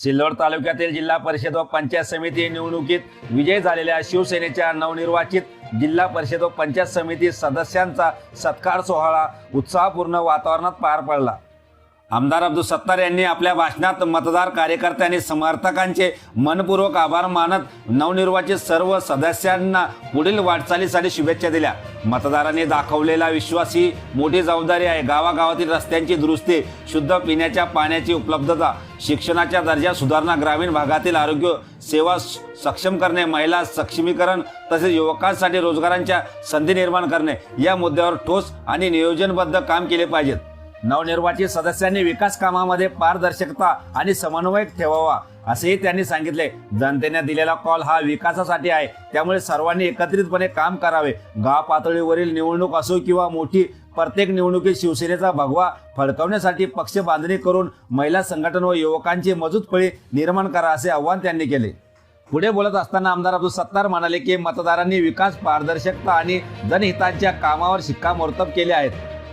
सिल्लोड तालुक्यातील जिल्हा परिषद व पंचायत समिती निवडणुकीत विजय झालेल्या शिवसेनेच्या नवनिर्वाचित जिल्हा परिषद व पंचायत समिती सदस्यांचा सत्कार सोहळा उत्साहपूर्ण वातावरणात पार पडला. आमदार अब्दुल सत्तार यांनी आपल्या भाषणात मतदार कार्यकर्त्यांनी समर्थकांचे मनपूर्वक आभार मानत नवनिर्वाचित सर्व सदस्यांना पुढील वाटचालीसाठी शुभेच्छा दिल्या. मतदारांनी दाखवलेला विश्वास ही मोठी जबाबदारी आहे. गावागावातील रस्त्यांची दुरुस्ती शुद्ध पिण्याच्या पाण्याची उपलब्धता शिक्षणाच्या दर्जा सुधारणा ग्रामीण भागातील आरोग्य सेवा सक्षम करणे महिला सक्षमीकरण तसेच युवकांसाठी रोजगारांच्या संधी निर्माण करणे या मुद्द्यावर ठोस आणि नियोजनबद्ध काम केले पाहिजेत. नवनिर्वाचित सदस्यांनी विकास कामामध्ये पारदर्शकता आणि समन्वय ठेवावा असेही त्यांनी सांगितले. जनतेने दिलेला कॉल हा विकासासाठी आहे. त्यामुळे सर्वांनी एकत्रितपणे काम करावे. गाव पातळीवरील निवडणूक असो किंवा मोठी प्रत्येक निवडणुकीत शिवसेनेचा भगवा फडकवण्यासाठी पक्ष बांधणी करून महिला संघटन व युवकांची मजूत फळी निर्माण करा असे आव्हान त्यांनी केले. पुढे बोलत असताना आमदार अब्दुल सत्तार म्हणाले की मतदारांनी विकास पारदर्शकता आणि जनहितांच्या कामावर शिक्कामोर्तब केले आहेत.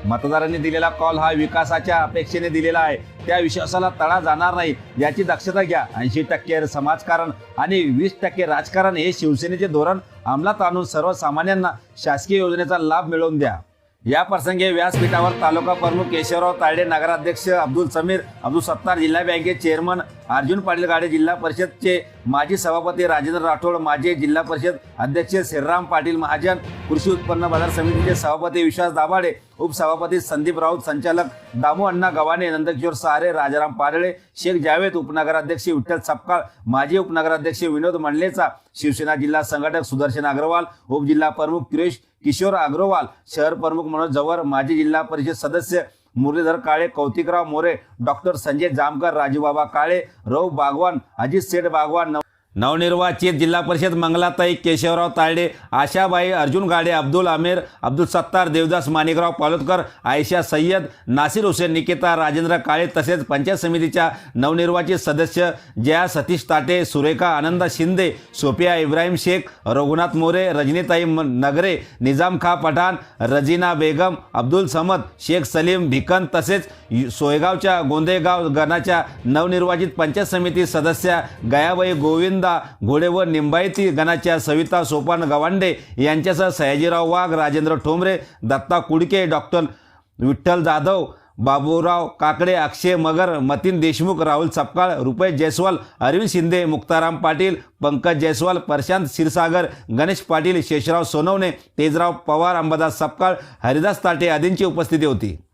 मतदारांनी दिलेला कॉल हा विकासाच्या अपेक्षेने दिलेला आहे. त्या विश्वासाला तडा जाणार नाही याची दक्षता घ्या. ऐंशी टक्के समाजकारण आणि वीस टक्के राजकारण हे शिवसेनेचे धोरण अंमलात आणून सर्वसामान्यांना शासकीय योजनेचा लाभ मिळवून द्या. या प्रसंगी व्यासपीठावर तालुका प्रमुख केशवराव तायडे नगराध्यक्ष अब्दुल समीर अब्दुल सत्तार जिल्हा बँकेचे चेअरमन अर्जुन पाटील गाडे जिल्हा परिषदचे माजी सभापती राजेंद्र राठोड माजी जिल्हा परिषद अध्यक्ष श्रीराम पाटील महाजन कृषी उत्पन्न बाजार समितीचे सभापती विश्वास दाभाडे उपसभापती संदीप राऊत संचालक दामू अण्णा गव्हाणे नंदकिशोर सहारे राजाराम पाडळे शेख जावेद उपनगराध्यक्ष विठ्ठल सपकाळ माजी उपनगराध्यक्ष विनोद मंडलेचा शिवसेना जिल्हा संघटक सुदर्शन अग्रवाल उपजिल्हा प्रमुख किरेश किशोर अग्रवाल शहर प्रमुख मनोज जवर माजी जिल्हा परिषद सदस्य मुरलीधर काळे कौतिकराव मोरे डॉक्टर संजय जामकर राजूबाबा काळे रव बागवान अजित सेठ बागवान नवनिर्वाचित जिल्हा परिषद मंगलाताई केशवराव तायडे आशाबाई अर्जुन गाडे अब्दुल आमिर अब्दुल सत्तार देवदास माणिकराव पालोदकर आयशा सय्यद नासिर हुसेन निकेता राजेंद्र काळे तसेच पंचायत समितीच्या नवनिर्वाचित सदस्य जया सतीश ताटे सुरेखा आनंदा शिंदे सोफिया इब्राहिम शेख रघुनाथ मोरे रजनीताई म- नगरे निजाम खा पठाण रजीना बेगम अब्दुल समद शेख सलीम भिकन तसेच सोयगावच्या गोंदेगाव गणाच्या नवनिर्वाचित पंचायत समिती सदस्या गयाबाई गोविंद घोडे व निंबायती गणाच्या सविता सोपान गवांडे यांच्यासह सयाजीराव वाघ राजेंद्र ठोंबरे दत्ता कुडके डॉक्टर विठ्ठल जाधव बाबूराव काकडे अक्षय मगर मतीन देशमुख राहुल सपकाळ रुपेश जयस्वाल अरविंद शिंदे मुक्ताराम पाटील पंकज जयस्वाल प्रशांत क्षीरसागर गणेश पाटील शेषराव सोनवणे तेजराव पवार अंबादास सपकाळ हरिदास ताटे आदींची उपस्थिती होती.